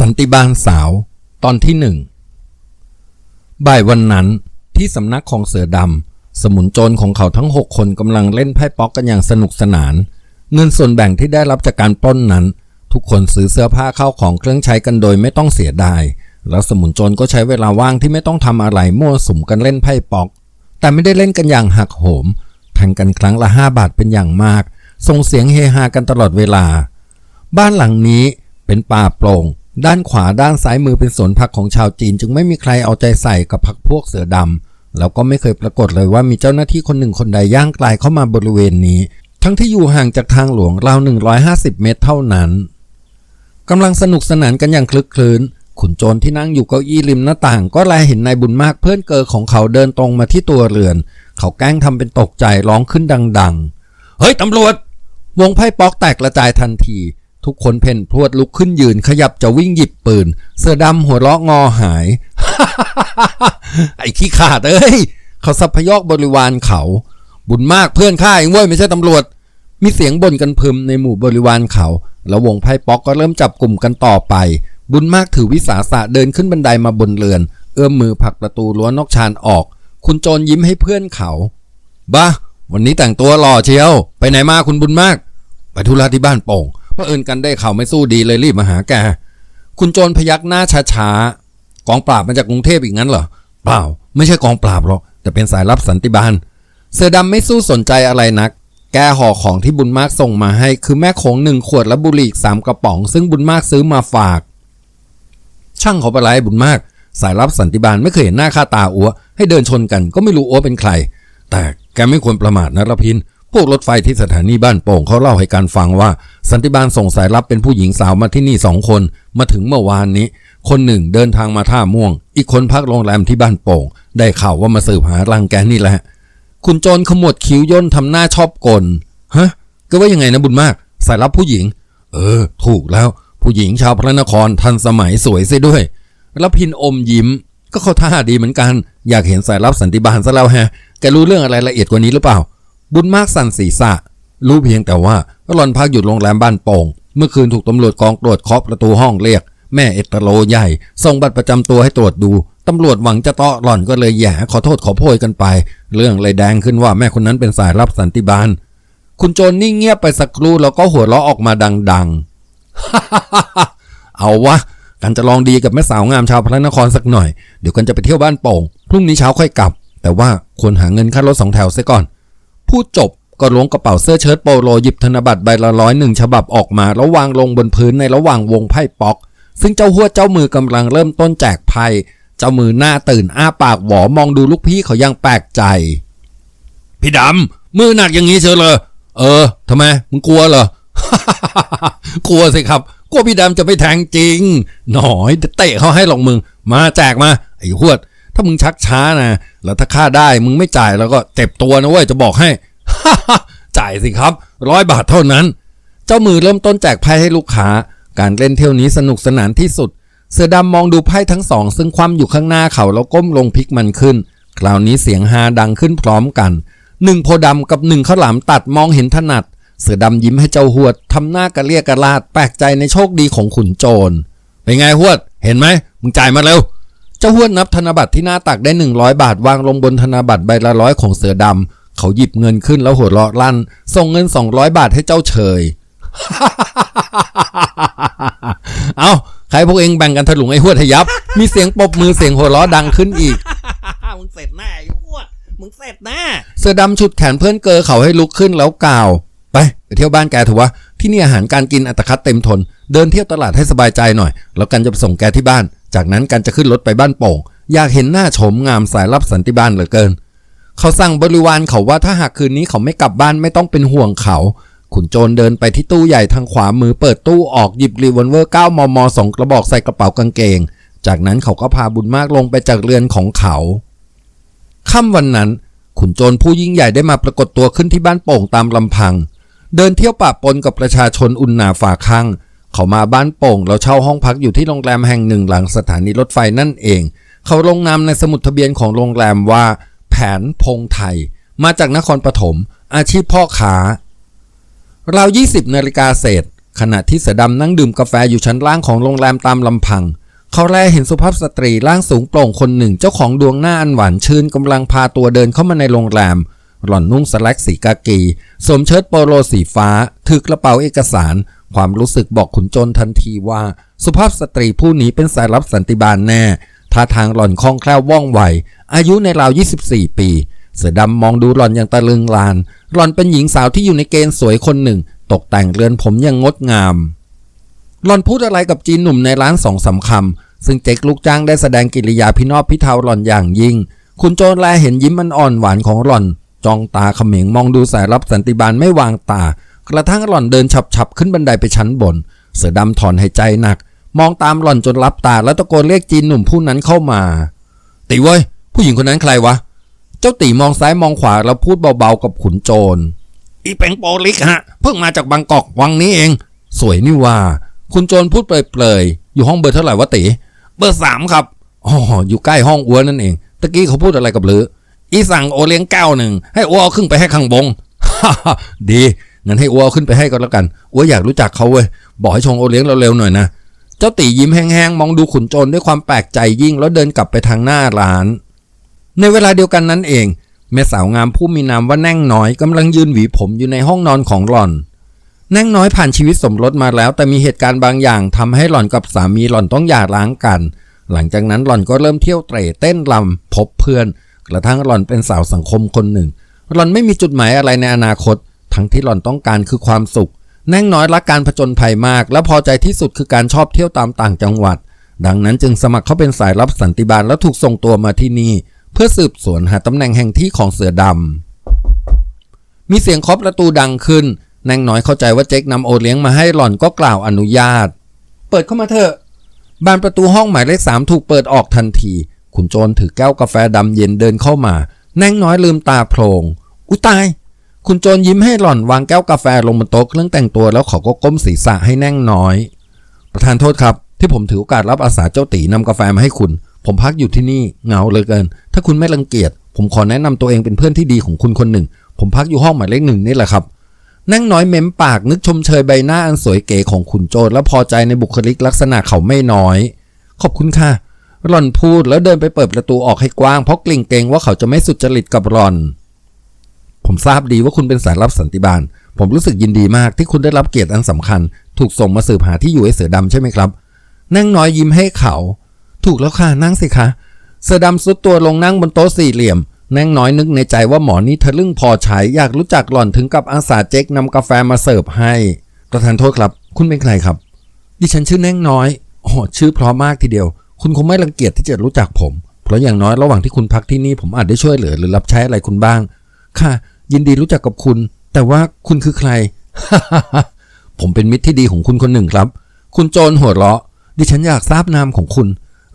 สันติบาลสาว ตอนที่หนึ่งบ่ายวันนั้นที่สำนักของเสือดำสมุนโจรของเขาทั้งหกคนกำลังเล่นไพ่ป๊อกกันอย่างสนุกสนาน เงินส่วนแบ่งที่ได้รับจากการปล้นนั้น ทุกคนซื้อเสื้อผ้าเข้าของเครื่องใช้กันโดยไม่ต้องเสียดาย แล้วสมุนโจรก็ใช้เวลาว่างที่ไม่ต้องทำอะไรมั่วสุมกันเล่นไพ่ป๊อก แต่ไม่ได้เล่นกันอย่างหักโหมแทงกันครั้งละห้าบาทเป็นอย่างมากส่งเสียงเฮฮากันตลอดเวลา บ้านหลังนี้เป็นป่าโปร่ง ด้านขวาด้านซ้ายมือเป็นสวนผักของชาวจีน จึงไม่มีใครเอาใจใส่กับพักพวกเสือดำแล้วก็ไม่เคยปรากฏเลยว่ามีเจ้าหน้าที่คนหนึ่งคนใดย่างกลายเข้ามาบริเวณนี้ ทั้งที่อยู่ห่างจากทางหลวงราว 150 เมตรเท่านั้นกำลังสนุกสนานกันอย่างคลึกคลื้นขุนโจรที่นั่งอยู่เก้าอี้ริมหน้าต่าง ก็แลเห็นนายบุญมากเพื่อนเกอของเขาเดินตรงมาที่ตัวเรือน เขาแกล้งทำเป็นตกใจร้องขึ้นดัง ๆ เฮ้ยตำรวจ วงไพ่ป๊อกแตกกระจายทันที ทุกคนเพ่นพรวดลุกขึ้นยืนขยับจะวิ่งหยิบปืน เสื้อดำหัวเราะงอหาย ไอ้ขี้ขาดเอ้ย เขาสับพยอกบริวารเขา บุญมากเพื่อนข้าเองเว้ยไม่ใช่ตำรวจ มีเสียงบ่นกันพึมในหมู่บริวารเขา แล้ววงไพ่ป๊อกก็เริ่มจับกลุ่มกันต่อไป บุญมากถือวิสาสะเดินขึ้นบันไดมาบนเรือน เอื้อมมือผลักประตูรั้วนอกชานออก คุณโจรยิ้มให้เพื่อนเขาบ้าวันนี้แต่งตัวหล่อเชียว ไปไหนมาคุณบุญมาก ไปธุระที่บ้านโป่ง พระเอิญกันได้ข่าวไม่สู้ดีเลยรีบมาหาแก คุณโจรพยักหน้าช้าๆ กองปราบมาจากกรุงเทพอีกงั้นเหรอ เปล่า ไม่ใช่กองปราบหรอก แต่เป็นสายลับสันติบาล เสือดำไม่สู้สนใจอะไรนัก แกห่อของที่บุญมากส่งมาให้ คือแม่โขงหนึ่งขวดและบุหรี่สามกระป๋อง ซึ่งบุญมากซื้อมาฝาก ช่างเขาไปไล่บุญมาก สายลับสันติบาลไม่เคยเห็นหน้าค่าตาอัวให้เดินชนกันก็ไม่รู้อัวเป็นใคร แต่แกไม่ควรประมาทนะรพิน พวกรถไฟที่สถานีบ้านโป่งเขาเล่าให้การฟังว่า สันติบาลส่งสายลับเป็นผู้หญิงสาวมาที่นี่สองคน มาถึงเมื่อวานนี้ คนหนึ่งเดินทางมาท่าม่วง อีกคนพักโรงแรมที่บ้านโป่ง ได้ข่าวว่ามาสืบหารังแกนี่แหละ คุณโจรขมวดคิ้วย่นทำหน้าชอบกลฮะก็ว่ายังไงนะบุญมาก สายลับผู้หญิง เออ ถูกแล้ว ผู้หญิงชาวพระนครทันสมัยสวยเสียด้วยแล้วพินอมยิ้ม ก็เขาท่าดีเหมือนกัน อยากเห็นสายลับสันติบาลซะแล้วฮะแกรู้เรื่องอะไรละเอียดกว่านี้หรือเปล่า บุญมากสั่นศีรษะ รู้เพียงแต่ว่าหลอนพักอยู่โรงแรมบ้านโป่ง เมื่อคืนถูกตำรวจกองตรวจเคาะประตูห้องเรียก แม่เอตโลใหญ่ ส่งบัตรประจำตัวให้ตรวจดู ตำรวจหวังจะเตาะหล่อนก็เลยแย่ขอโทษขอโพยกันไป เรื่องเลยแดงขึ้นว่าแม่คนนั้นเป็นสายรับสันติบาล คุณโจนนิ่งเงียบไปสักครู่แล้วก็หัวเราะออกมาดังๆ เอาวะกันจะลองดีกับแม่สาวงามชาวพระนครสักหน่อย เดี๋ยวกันจะไปเที่ยวบ้านโป่ง พรุ่งนี้เช้าค่อยกลับ แต่ว่าควรหาเงินค่ารถสองแถวเสียก่อน พูดจบก็ล้วงกระเป๋าเสื้อเชิ้ตโปโลหยิบธนบัตรใบละร้อยหนึ่งฉบับออกมาแล้ววางลงบนพื้นในระหว่างวงไพ่ป๊อก ซึ่งเจ้าหัวเจ้ามือกำลังเริ่มต้นแจกไพ่เจ้ามือหน้าตื่นอ้าปากหวอมองดูลูกพี่เขายังแปลกใจ พี่ดำมือหนักอย่างนี้เชียวเลยเออทำไมมึงกลัวเหรอกลัวสิครับกลัวพี่ดำจะไปแทงจริง หน่อยเตะเขาให้หรอกมึง มาแจกมา ไอ้หวด ถ้ามึงชักช้านะแล้วถ้าค่าได้มึงไม่จ่ายแล้วก็เจ็บตัวนะเว้ยจะบอกให้จ่ายสิครับร้อยบาทเท่านั้น เจ้ามือเริ่มต้นแจกไพ่ให้ลูกค้า การเล่นเที่ยวนี้สนุกสนานที่สุด เสือดำมองดูไพ่ทั้งสอง ซึ่งคว่ำอยู่ข้างหน้าเขาแล้วก้มลงพลิกมันขึ้น คราวนี้เสียงฮาดังขึ้นพร้อมกันหนึ่งโพดำกับหนึ่งข้าวหลามตัดมองเห็นถนัด เสือดำยิ้มให้เจ้าหวดทำหน้ากระเรียกกระลาดแปลกใจในโชคดีของขุนโจรเป็นไงหวด เห็นไหมมึงจ่ายมาเร็ว เจ้าหวดนับธนบัตรที่หน้าตักได้ 100 บาทวางลงบนธนบัตรใบละร้อยของเสือดำ เขาหยิบเงินขึ้นแล้วหัวเราะลั่น ส่งเงิน 200 บาทให้เจ้าเฉย เอาใครพวกเองแบ่งกันถลุงไอ้หวดให้ยับ มีเสียงปรบมือเสียงหัวเราะดังขึ้นอีก มึงเสร็จแน่ไอ้อ้วดมึงเสร็จแน่เสือดำฉุดแขนเพื่อนเกอเขาให้ลุกขึ้นแล้วกล่าว ไปไปเที่ยวบ้านแกเถอะวะที่นี่อาหารการกินอัตคัดเต็มทน เดินเที่ยวตลาดให้สบายใจหน่อย แล้วกันจะไปส่งแกที่บ้าน จากนั้นกันจะขึ้นรถไปบ้านโป่ง อยากเห็นหน้าโฉมงามสายรับสันติบาลเหลือเกิน เขาสั่งบริวารเขาว่าถ้าหากคืนนี้เขาไม่กลับบ้านไม่ต้องเป็นห่วงเขา ขุนโจรเดินไปที่ตู้ใหญ่ทางขวามือเปิดตู้ออกหยิบรีวอลเวอร์ 9 มมสองกระบอกใส่กระเป๋ากางเกง จากนั้นเขาก็พาบุญมากลงไปจากเรือนของเขาค่ำวันนั้น ขุนโจรผู้ยิ่งใหญ่ได้มาปรากฏตัวขึ้นที่บ้านโป่งตามลำพัง เดินเที่ยวป่าปนกับประชาชนอุ่นหนาฝ่าข้าง เขามาบ้านโป่งแล้วเช่าห้องพักอยู่ที่โรงแรมแห่งหนึ่งหลังสถานีรถไฟนั่นเอง เขาลงนามในสมุดทะเบียนของโรงแรมว่า แผนพงไทย มาจากนครปฐมอาชีพพ่อค้าราว20นาฬิกาเศษ ขณะที่เสือดำนั่งดื่มกาแฟอยู่ชั้นล่างของโรงแรมตามลำพัง เขาแลเห็นสุภาพสตรีร่างสูงโปร่งคนหนึ่งเจ้าของดวงหน้าอันหวานชื่นกำลังพาตัวเดินเข้ามาในโรงแรม หล่อนนุ่งสแลกสีกากีสวมเชิ้ตโปโลสีฟ้า ถือกระเป๋าเอกสาร ความรู้สึกบอกขุนโจรทันทีว่า สุภาพสตรีผู้นี้เป็นสายลับสันติบาลแน่ท่าทางหล่อนคล่องแคล่วว่องไว อายุในราว 24 ปี เสือดำมองดูหล่อนอย่างตะลึงลาน หล่อนเป็นหญิงสาวที่อยู่ในเกณฑ์สวยคนหนึ่ง ตกแต่งเรือนผมอย่างงดงาม หล่อนพูดอะไรกับจีนหนุ่มในร้านสองสามคำซึ่งเจ๊กลูกจ้างได้แสดงกิริยาพินอบพิเทาหล่อนอย่างยิ่ง คุณโจรแลเห็นยิ้มมันอ่อนหวานของหล่อน จ้องตาเขม็งมองดูสายรับสันติบาลไม่วางตา กระทั่งหล่อนเดินฉับๆขึ้นบันไดไปชั้นบน เสือดำถอนหายใจหนัก มองตามหล่อนจนลับตาแล้วตะโกนเรียกจีนหนุ่มผู้นั้นเข้ามา ตีเว้ย ผู้หญิงคนนั้นใครวะ เจ้าตีมองซ้ายมองขวาแล้วพูดเบาๆกับขุนโจร อีเป็งโปลิกฮะ เพิ่งมาจากบางกอกวังนี้เอง สวยนี่ว่า คุณโจรพูดเปลยๆอยู่ห้องเบอร์เท่าไหร่วะตีเบอร์สามครับอ๋ออยู่ใกล้ห้องอัวนั่นเองตะกี้เขาพูดอะไรกับลือ อีสั่งโอเลี้ยงแก้วหนึ่งให้อ้วเอาขึ้นไปให้ข้างบงดีงั้นให้อัวเอาขึ้นไปให้ก็แล้วกันอัวอยากรู้จักเขาเว้ยบอกให้ชงโอเลี้ยงเร็วๆหน่อยนะเจ้าตียิ้มแห้งๆมองดูขุนโจรด้วยความแปลกใจยิ่งแล้วเดินกลับไปทางหน้าร้าน ในเวลาเดียวกันนั้นเองแม่สาวงามผู้มีนามว่าแน่งน้อยกำลังยืนหวีผมอยู่ในห้องนอนของหล่อน แน่งน้อยผ่านชีวิตสมรสมาแล้ว แต่มีเหตุการณ์บางอย่างทำให้หล่อนกับสามีหล่อนต้องหย่าร้างกัน หลังจากนั้นหล่อนก็เริ่มเที่ยวเตร่เต้นรำพบเพื่อน กระทั่งหล่อนเป็นสาวสังคมคนหนึ่ง หล่อนไม่มีจุดหมายอะไรในอนาคต ทั้งที่หล่อนต้องการคือความสุข แน่งน้อยรักการผจญภัยมาก และพอใจที่สุดคือการชอบเที่ยวตามต่างจังหวัด ดังนั้นจึงสมัครเข้าเป็นสายรับสันติบาลและถูกส่งตัวมาที่นี่ เพื่อสืบสวนหาตำแหน่งแห่งที่ของเสือดำมีเสียงเคาะประตูดังขึ้นแนงน้อยเข้าใจว่าเจ๊กนำโอเลี้ยงมาให้หล่อนก็กล่าวอนุญาต เปิดเข้ามาเถอะ บานประตูห้องหมายเลขสามถูกเปิดออกทันที ขุนโจรถือแก้วกาแฟดำเย็นเดินเข้ามา แนงน้อยลืมตาโพลงอุตาย คุณโจรยิ้มให้หล่อนวางแก้วกาแฟลงบนโต๊ะเครื่องแต่งตัวแล้วเขาก็ก้มศีรษะให้แน่งน้อย ประธานโทษครับ ที่ผมถือโอกาสรับอาสาเจ้าตีนำกาแฟมาให้คุณ ผมพักอยู่ที่นี่เหงาเลยเกิน ถ้าคุณไม่รังเกียจผมขอแนะนำตัวเองเป็นเพื่อนที่ดีของคุณคนหนึ่ง ผมพักอยู่ห้องหมายเลขหนึ่งนี่แหละครับนั่งน้อยเม้มปากนึกชมเชยใบหน้าอันสวยเก๋ของขุนโจรและพอใจในบุคลิกลักษณะเขาไม่น้อย ขอบคุณค่ะ หล่อนพูดแล้วเดินไปเปิดประตูออกให้กว้างเพราะกลิ่งเกรงว่าเขาจะไม่สุจริตกับหล่อน ผมทราบดีว่าคุณเป็นสายลับสันติบาล ผมรู้สึกยินดีมากที่คุณได้รับเกียรติอันสำคัญ ถูกส่งมาสืบหาที่อยู่ไอเสือดำใช่ไหมครับ นั่งน้อยยิ้มให้เขา ถูกแล้วค่ะนั่งสิคะ เสือดำซุดตัวลงนั่งบนโต๊ะสี่เหลี่ยมนั่งน้อยนึกในใจว่าหมอนี่ทะลึ่งพอใช้อยากรู้จักหล่อนถึงกับอาสาเจ๊กนำกาแฟมาเสิร์ฟให้ประธานโทษครับ คุณเป็นใครครับ ดิฉันชื่อแน่งน้อยโอ้ชื่อเพราะมากทีเดียว คุณคงไม่รังเกียจที่จะรู้จักผม เพราะอย่างน้อยระหว่างที่คุณพักที่นี่ผมอาจได้ช่วยเหลือหรือรับใช้อะไรคุณบ้าง ค่ะ ยินดีรู้จักกับคุณ แต่ว่าคุณคือใคร ผมเป็นมิตรที่ดีของคุณคนหนึ่งครับ คุณโจรหัวเราะ ดิฉันอยากทราบนามของคุณ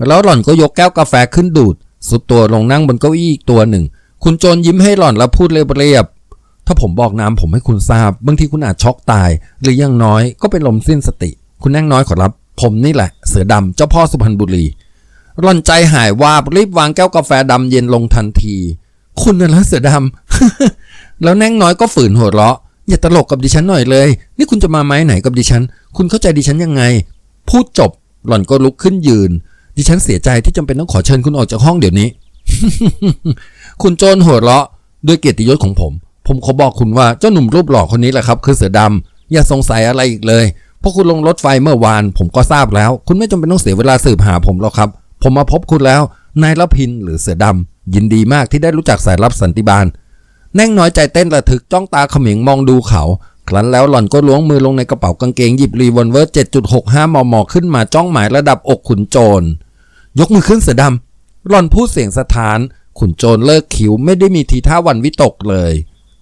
แล้วหล่อนก็ยกแก้วกาแฟขึ้นดูด สุดตัวลงนั่งบนเก้าอี้อีกตัวหนึ่ง คุณโจรยิ้มให้หล่อนแล้วพูดเรียบๆถ้าผมบอกนามผมให้คุณทราบ บางทีคุณอาจช็อกตาย หรืออยังน้อยก็เป็นลมสิ้นสติ คุณแน่งน้อยขอรับ ผมนี่แหละ เสือดำเจ้าพ่อสุพรรณบุรีหล่อนใจหายวาบรีบวางแก้วกาแฟดำเย็นลงทันที คุณน่ะเหรอเสือดำ แล้วแน่งน้อยก็ฝืนหัวเราะ อย่าตลกกับดิฉันหน่อยเลย นี่คุณจะมาไม้ไหนกับดิฉัน คุณเข้าใจดิฉันยังไง พูดจบ หล่อนก็ลุกขึ้นยืน ดิฉันเสียใจที่จำเป็นต้องขอเชิญคุณออกจากห้องเดี๋ยวนี้ คุณโจรหัวเราะ ด้วยเกียรติยศของผม ผมขอบอกคุณว่าเจ้าหนุ่มรูปหล่อคนนี้แหละครับ คือเสือดำอย่าสงสัยอะไรอีกเลย พราะคุณลงรถไฟเมื่อวาน ผมก็ทราบแล้ว คุณไม่จำเป็นต้องเสียเวลาสืบหาผมหรอกครับ ผมมาพบคุณแล้ว นายละพินหรือเสือดำยินดีมากที่ได้รู้จักสายลับสันติบาล แน่งน้อยใจเต้นระทึกจ้องตาเขม็งมองดูเขา ครั้นแล้วหล่อนก็ล้วงมือลงในกระเป๋ากางเกงหยิบรีวอลเวอร์ 7.65 มม ขึ้นมาจ้องหมายระดับอกขุนโจร ยกมือขึ้นเสือดำหล่อนพูดเสียงสถาน ขุนโจรเลิกคิ้วไม่ได้มีทีท่าวันวิตกเลย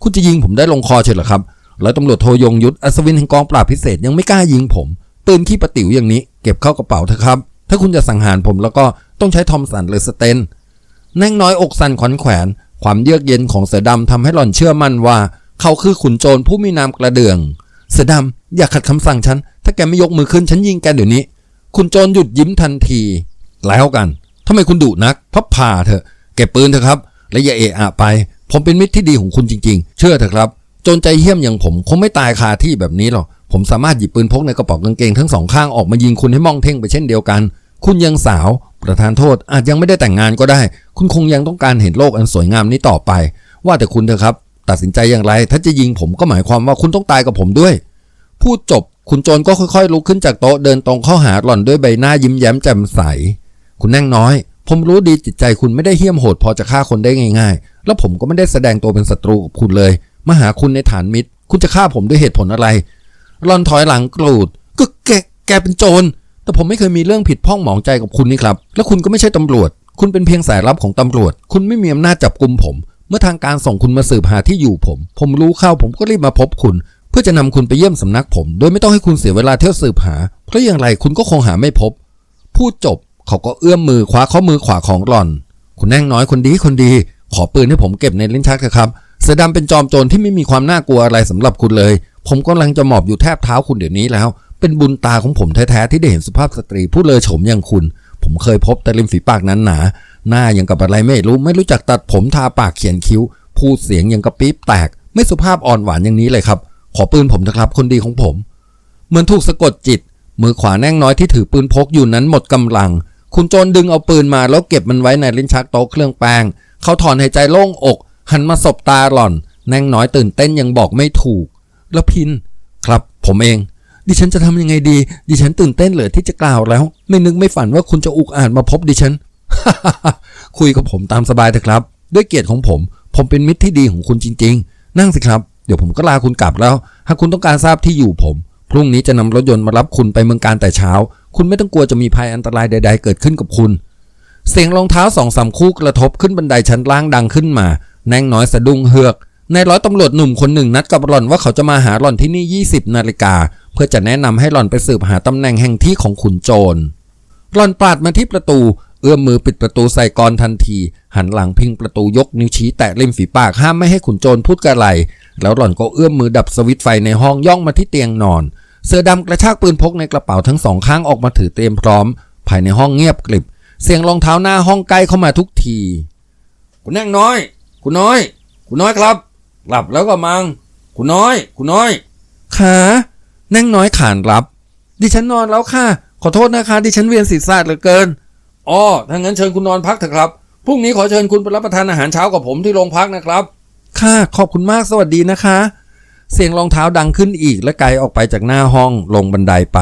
คุณจะยิงผมได้ลงคอเฉยเหรอครับ แล้วตำรวจโทยงยุทธอัศวินแห่งกองปราบพิเศษยังไม่กล้ายิงผมปืนขี้ประติ๋วอย่างนี้เก็บเข้ากระเป๋าเถอะครับ ถ้าคุณจะสังหารผมแล้วก็ต้องใช้ทอมสันหรือสเตนแน่งน้อยอกสั่นขวัญแขวน ความเยือกเย็นของเสือดำทำให้หล่อนเชื่อมั่นว่า เขาคือขุนโจรผู้มีนามกระเดื่อง เสือดำอย่าขัดคำสั่งฉัน ถ้าแกไม่ยกมือขึ้นฉันยิงแกเดี๋ยวนี้คุณโจรหยุดยิ้มทันที แล้วกันทำไมคุณดุนัก พับผ่าเถอะ เก็บปืนเถอะครับ และอย่าเอะอะไป ผมเป็นมิตรที่ดีของคุณจริง ๆ เชื่อเถอะครับ จนใจเหี้ยมอย่างผมคงไม่ตายคาที่แบบนี้หรอก ผมสามารถหยิบปืนพกในกระเป๋ากางเกงทั้งสองข้างออกมายิงคุณให้มองเท่งไปเช่นเดียวกัน คุณยังสาวประธานโทษอาจยังไม่ได้แต่งงานก็ได้ คุณคงยังต้องการเห็นโลกอันสวยงามนี้ต่อไป ว่าแต่คุณเถอะครับ ตัดสินใจอย่างไร ถ้าจะยิงผมก็หมายความว่าคุณต้องตายกับผมด้วย พูดจบ คุณโจรก็ค่อยๆลุกขึ้นจากโต๊ะเดินตรงเข้าหาหล่อนด้วยใบหน้ายิ้มแย้มแจ่มใส คุณแน่งน้อย ผมรู้ดีจิตใจคุณไม่ได้เหี้ยมโหดพอจะฆ่าคนได้ง่าย ๆ แล้วผมก็ไม่ได้แสดงตัวเป็นศัตรูกับคุณเลย มาหาคุณในฐานมิตร คุณจะฆ่าผมด้วยเหตุผลอะไรหลอนถอยหลังกรูด ก็แกแกเป็นโจร แต่ผมไม่เคยมีเรื่องผิดพ้องหมองใจกับคุณนี่ครับ แล้วคุณก็ไม่ใช่ตำรวจ คุณเป็นเพียงสายลับของตำรวจ คุณไม่มีอำนาจจับกุมผม เมื่อทางการส่งคุณมาสืบหาที่อยู่ผม ผมรู้เข้าผมก็รีบมาพบคุณ เพื่อจะนำคุณไปเยี่ยมสำนักผม โดยไม่ต้องให้คุณเสียเวลาเที่ยวสืบหา เพราะอย่างไรคุณก็คงหาไม่พบ พูดจบเขาก็เอื้อมมือคว้าข้อมือขวาของหล่อน คุณแน่งน้อยคนดีคนดี ขอปืนให้ผมเก็บในลิ้นชักเถอะครับ เสือดำเป็นจอมโจรที่ไม่มีความน่ากลัวอะไรสำหรับคุณเลย ผมกำลังจะหมอบอยู่แทบเท้าคุณเดี๋ยวนี้แล้ว เป็นบุญตาของผมแท้ๆที่ได้เห็นสุภาพสตรีผู้เลอโฉมอย่างคุณ ผมเคยพบแต่ริมฝีปากนั้นหนา หน้ายังกับอะไรไม่รู้ ไม่รู้จักตัดผมทาปากเขียนคิ้ว พูดเสียงยังกับปี๊บแตก ไม่สุภาพอ่อนหวานอย่างนี้เลยครับ ขอปืนผมเถอะครับ คนดีของผม เหมือนถูกสะกดจิต มือขวาแน่งน้อยที่ถือปืนพกอยู่นั้นหมดกำลัง คุณโจรดึงเอาปืนมาแล้วเก็บมันไว้ในลิ้นชักโต๊ะเครื่องแป้งเขาถอนหายใจโล่งอก หันมาสบตาหล่อนน่งน้อยตื่นเต้นยังบอกไม่ถูก แล้วพิน ครับ ผมเอง ดิฉันจะทำยังไงดี ดิฉันตื่นเต้นเหลือที่จะกล่าวแล้ว ไม่นึกไม่ฝันว่าคุณจะอุกอาจมาพบดิฉัน คุยกับผมตามสบายเถอะครับ ด้วยเกียรติของผม ผมเป็นมิตรที่ดีของคุณจริง ๆ นั่งสิครับ เดี๋ยวผมก็ลาคุณกลับแล้ว หากคุณต้องการทราบที่อยู่ผม พรุ่งนี้จะนำรถยนต์มารับคุณไปเมืองการแต่เช้า คุณไม่ต้องกลัวจะมีภัยอันตรายใด ๆ เกิดขึ้นกับคุณเสียงรองเท้าสองสามคู่กระทบขึ้นบันไดชั้นล่างดังขึ้นมา แนงน้อยสะดุ้งเฮือกในายร้อยตำรวจหนุ่มคนหนึ่งนัดกับหล่อนว่าเขาจะมาหาหล่อนที่นี่ 20 นาฬิกา เพื่อจะแนะนำให้หล่อนไปสืบหาตำแหน่งแห่งที่ของขุนโจรหล่อนปาดมาที่ประตู เอื้อมมือปิดประตูใส่กรทันที หันหลังพิงประตูยกนิ้วชี้แตะริมฝีปากห้ามไม่ให้ขุนโจรพูดกระไร แล้วหล่อนก็เอื้อมมือดับสวิตไฟในห้องย่องมาที่เตียงนอน เสือดำกระชากปืนพกในกระเป๋าทั้งสองข้างออกมาถือเตรียมพร้อม ภายในห้องเงียบกริบ เสียงรองเท้าหน้าห้องใกล้เข้ามาทุกที คุณแน่งน้อย คุณน้อย คุณน้อยครับหลับแล้วก็มัง คุณน้อย คุณน้อยขาแน่งน้อยขานรับ ดิฉันนอนแล้วค่ะ ขอโทษนะคะ ดิฉันเวียนศีรษะเหลือเกินอ๋อถ้างั้นเชิญคุณนอนพักเถอะครับ พรุ่งนี้ขอเชิญคุณไปรับประทานอาหารเช้ากับผมที่โรงพักนะครับ ค่ะ ขอบคุณมาก สวัสดีนะคะ เสียงรองเท้าดังขึ้นอีกและไกลออกไปจากหน้าห้องลงบันไดไป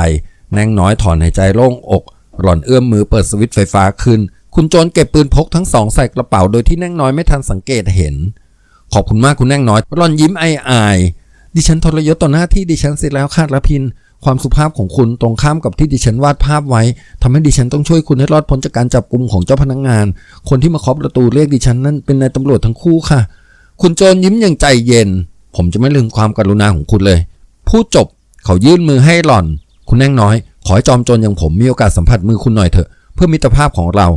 แนงน้อยถอนหายใจโล่งอก หล่อนเอื้อมมือเปิดสวิตช์ไฟฟ้าขึ้น คุณโจรเก็บปืนพกทั้งสองใส่กระเป๋าโดยที่แนงน้อยไม่ทันสังเกตเห็น ขอบคุณมากคุณแนงน้อยหล่อนยิ้มออายดิฉันทรยศต่อหน้าที่ดิฉันเสร็จแล้วค่ะละพิน ความสุภาพของคุณตรงข้ามกับที่ดิฉันวาดภาพไว้ทำให้ดิฉันต้องช่วยคุณให้รอดพ้นจากการจับกุมของเจ้าพนักงาน คนที่มาเคาะประตูเรียกดิฉันนั่นเป็นนายตำรวจทั้งคู่ค่ะ คุณโจรยิ้มอย่างใจเย็น ผมจะไม่ลืมความกรุณาของคุณเลย พูดจบเขายื่นมือให้หล่อน คุณแน่งน้อย ขอให้จอมโจรอย่างผมมีโอกาสสัมผัสมือคุณหน่อยเถอะ เพื่อมิตรภาพของเรา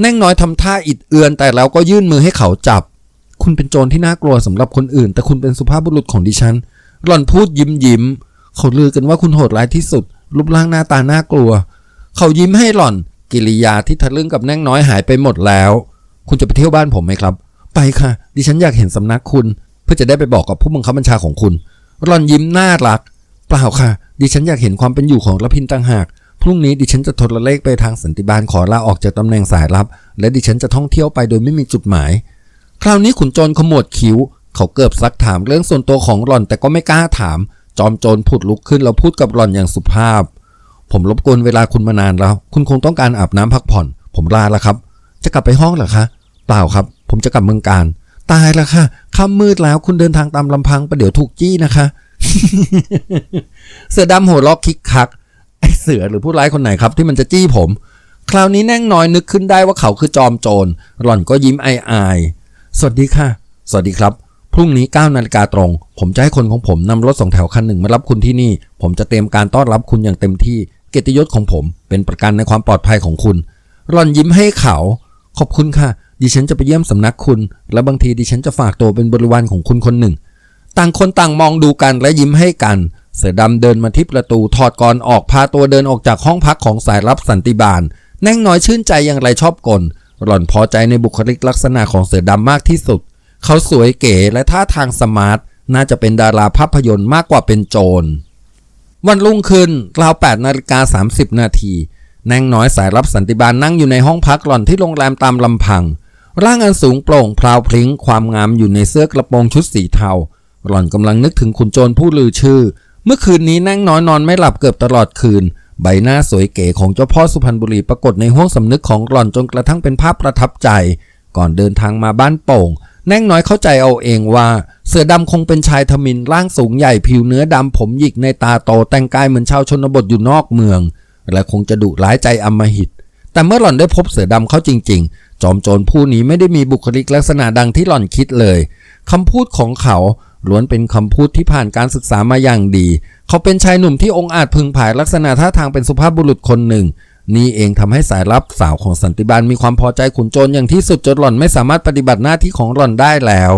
แน่งน้อยทำท่าอิดเอือนแต่แล้วก็ยื่นมือให้เขาจับ คุณเป็นโจรที่น่ากลัวสำหรับคนอื่น แต่คุณเป็นสุภาพบุรุษของดิฉัน หล่อนพูดยิ้มยิ้ม เขาลือกันว่าคุณโหดร้ายที่สุด รูปร่างหน้าตาน่ากลัว เขายิ้มให้หล่อน กิริยาที่ทะลึ่งกับแน่งน้อยหายไปหมดแล้ว คุณจะไปเที่ยวบ้านผมไหมครับ ไปค่ะ ดิฉันอยากเห็นสำนักคุณ เพื่อจะได้ไปบอกกับผู้บังคับบัญชาของคุณหล่อนยิ้มน่ารัก เปล่าค่ะ ดิฉันอยากเห็นความเป็นอยู่ของระพินต่างหาก พรุ่งนี้ดิฉันจะโทรเลขไปทางสันติบาลขอลาออกจากตำแหน่งสายลับ และดิฉันจะท่องเที่ยวไปโดยไม่มีจุดหมาย คราวนี้ขุนโจรขมวดคิ้ว เขาเกือบซักถามเรื่องส่วนตัวของหล่อนแต่ก็ไม่กล้าถาม จอมโจรผุดลุกขึ้นแล้วพูดกับหล่อนอย่างสุภาพ ผมรบกวนเวลาคุณมานานแล้ว คุณคงต้องการอาบน้ำพักผ่อน ผมลาแล้วครับ จะกลับไปห้องเหรอคะ เปล่าครับ ผมจะกลับเมืองการ ตายแล้วค่ะค่ำมืดแล้วคุณเดินทางตามลำพังประเดี๋ยวถูกจี้นะคะ เสือดำหัวล็อกคิกคัก เสือหรือผู้ร้ายคนไหนครับที่มันจะจี้ผม คราวนี้แน่งน้อยนึกขึ้นได้ว่าเขาคือจอมโจรหล่อนก็ยิ้มอายอายๆสวัสดีค่ะ สวัสดีครับ พรุ่งนี้9นาฬิกาตรง ผมจะให้คนของผมนำรถสองแถวคันหนึ่งมารับคุณที่นี่ ผมจะเตรียมการต้อนรับคุณอย่างเต็มที่ เกียรติยศของผม เป็นประกันในความปลอดภัยของคุณหล่อนยิ้มให้เขา ขอบคุณค่ะ ดิฉันจะไปเยี่ยมสำนักคุณ และบางทีดิฉันจะฝากตัวเป็นบริวารของคุณคนหนึ่ง ต่างคนต่างมองดูกันและยิ้มให้กัน เสือดำเดินมาที่ประตูถอดกรออกพาตัวเดินออกจากห้องพักของสายลับสันติบาล แน่งน้อยชื่นใจอย่างไรชอบกล หล่อนพอใจในบุคลิกลักษณะของเสือดำมากที่สุด เขาสวยเก๋และท่าทางสมาร์ท น่าจะเป็นดาราภาพยนตร์มากกว่าเป็นโจร วันรุ่งขึ้นราว8นาฬิกา30 นาทีแนงน้อยสายรับสันติบาลนั่งอยู่ในห้องพักหล่อนที่โรงแรมตามลำพัง ร่างอันสูงโปร่งพราวพริ้งความงามอยู่ในเสื้อกระโปรงชุดสีเทา หล่อนกำลังนึกถึงขุนโจรผู้ลือชื่อ เมื่อคืนนี้แนงน้อยนอนไม่หลับเกือบตลอดคืน ใบหน้าสวยเก๋ของเจ้าพ่อสุพรรณบุรีปรากฏในห้วงสำนึกของหล่อนจนกระทั่งเป็นภาพประทับใจ ก่อนเดินทางมาบ้านโป่งแน่งน้อยเข้าใจเอาเองว่า เสือดำคงเป็นชายทมินร่างสูงใหญ่ผิวเนื้อดำผมหยิกในตาโตแต่งกายเหมือนชาวชนบทอยู่นอกเมือง และคงจะดุร้ายใจอมหิต แต่เมื่อหล่อนได้พบเสือดำเข้าจริง ๆ จอมโจรผู้นี้ไม่ได้มีบุคลิกลักษณะดังที่หล่อนคิดเลยคำพูดของเขา ล้วนเป็นคำพูดที่ผ่านการศึกษามาอย่างดี เขาเป็นชายหนุ่มที่องอาจพึงผายลักษณะท่าทางเป็นสุภาพบุรุษคนหนึ่ง นี่เองทำให้สายลับสาวของสันติบาลมีความพอใจขุนโจรอย่างที่สุดจนหล่อนไม่สามารถปฏิบัติหน้าที่ของหล่อนได้แล้ว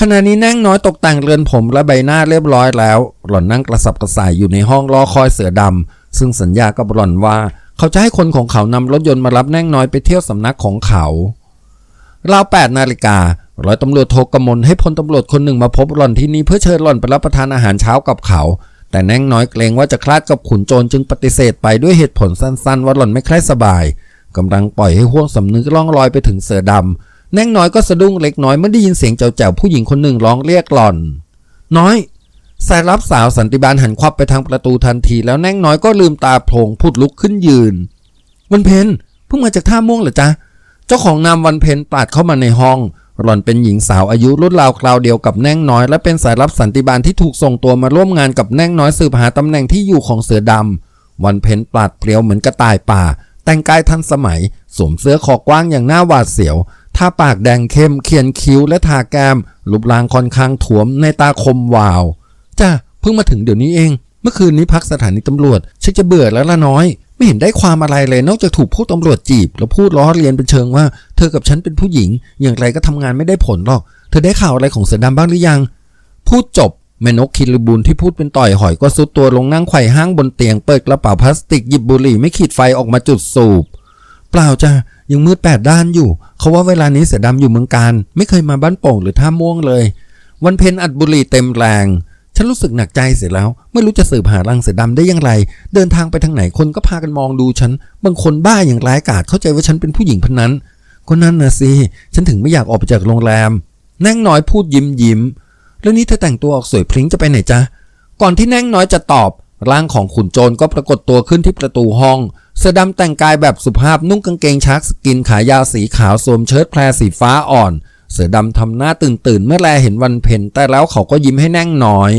ขณะนี้แน่งน้อยตกแต่งเรือนผมและใบหน้าเรียบร้อยแล้ว หล่อนนั่งกระสับกระส่ายอยู่ในห้องรอคอยเสือดำซึ่งสัญญากับหล่อนว่า เขาจะให้คนของเขานำรถยนต์มารับแน่งน้อยไปเที่ยวสำนักของเขาราว8นาฬิกา ร้อยตำรวจโทกมลให้พลตำรวจคนหนึ่งมาพบหล่อนที่นี่เพื่อเชิญหล่อนไปรับประทานอาหารเช้ากับเขา แต่แน่งน้อยเกรงว่าจะคลาดกับขุนโจรจึงปฏิเสธไปด้วยเหตุผลสั้นๆ ว่าหล่อนไม่ใคร่สบายกำลังปล่อยให้ห่วงสำนึกล่องลอยไปถึงเสือดำแน่งน้อยก็สะดุ้งเล็กน้อยเมื่อได้ยินเสียงเจ้าๆผู้หญิงคนหนึ่งร้องเรียกหล่อน น้อยสายรับสาวสันติบาลหันควับไปทางประตูทันที แล้วแน่งน้อยก็ลืมตาโพลงพุดลุกขึ้นยืน วันเพ็ญเพิ่งมาจากท่าม่วงเหรอจ๊ะเจ้าของนามวันเพ็ญปาดเข้ามาในห้อง หล่อนเป็นหญิงสาวอายุรุ่นราวคราวเดียวกับแน่งน้อย และเป็นสายรับสันติบาลที่ถูกส่งตัวมาร่วมงานกับแน่งน้อยสืบหาตำแหน่งที่อยู่ของเสือดำวันเพ็ญปาดเปรียวเหมือนกระต่ายป่า แต่งกายทันสมัย สวมเสื้อคอกว้างอย่างหน้าหวาดเสียวทาปากแดงเข้มเขียนคิ้วและทาแก้มรูปร่างค่อนข้างถวมในตาคมวาวจ้าเพิ่งมาถึงเดี๋ยวนี้เอง เมื่อคืนนี้พักสถานีตำรวจชักจะเบื่อแล้วละน้อย ไม่เห็นได้ความอะไรเลยนอกจากถูกพวกตำรวจจีบ แล้วพูดล้อเลียนเป็นเชิงว่า เธอกับฉันเป็นผู้หญิง อย่างไรก็ทำงานไม่ได้ผลหรอก เธอได้ข่าวอะไรของเสือดำบ้างหรือยัง พูดจบแม่นกคิริบุญที่พูดเป็นต่อยหอยก็ซุดตัวลงนั่งไขว่ห้างบนเตียงเปิดกระเป๋าพลาสติกหยิบบุหรี่ไม่ขีดไฟออกมาจุดสูบ เปล่าจ้ะยังมืดแปดด้านอยู่ เขาว่าเวลานี้เสือดำอยู่เมืองการ ไม่เคยมาบ้านโป่งหรือท่าม่วงเลย วันเพ็ญอัดบุหรี่เต็มแรง ฉันรู้สึกหนักใจเสียแล้ว ไม่รู้จะสืบหารังเสือดำได้อย่างไร เดินทางไปทางไหนคนก็พากันมองดูฉัน บางคนบ้าอย่างร้ายกาจเข้าใจว่าฉันเป็นผู้หญิงพนนั้นก็นั่นนะสิฉันถึงไม่อยากออกไปจากโรงแรม แน่งน้อยพูดยิ้มยิ้มแล้วนี่เธอแต่งตัวออกสวยพริ้งจะไปไหนจ๊ะก่อนที่แน่งน้อยจะตอบ ร่างของขุนโจรก็ปรากฏตัวขึ้นที่ประตูห้องเสือดำแต่งกายแบบสุภาพนุ่งกางเกงชักสกินขายาวสีขาวสวมเชิ้ตแพรสีฟ้าอ่อน เสือดำทำหน้าตื่นตื่นเมื่อแลเห็นวันเพ็ญแต่แล้วเขาก็ยิ้มให้แน่งน้อย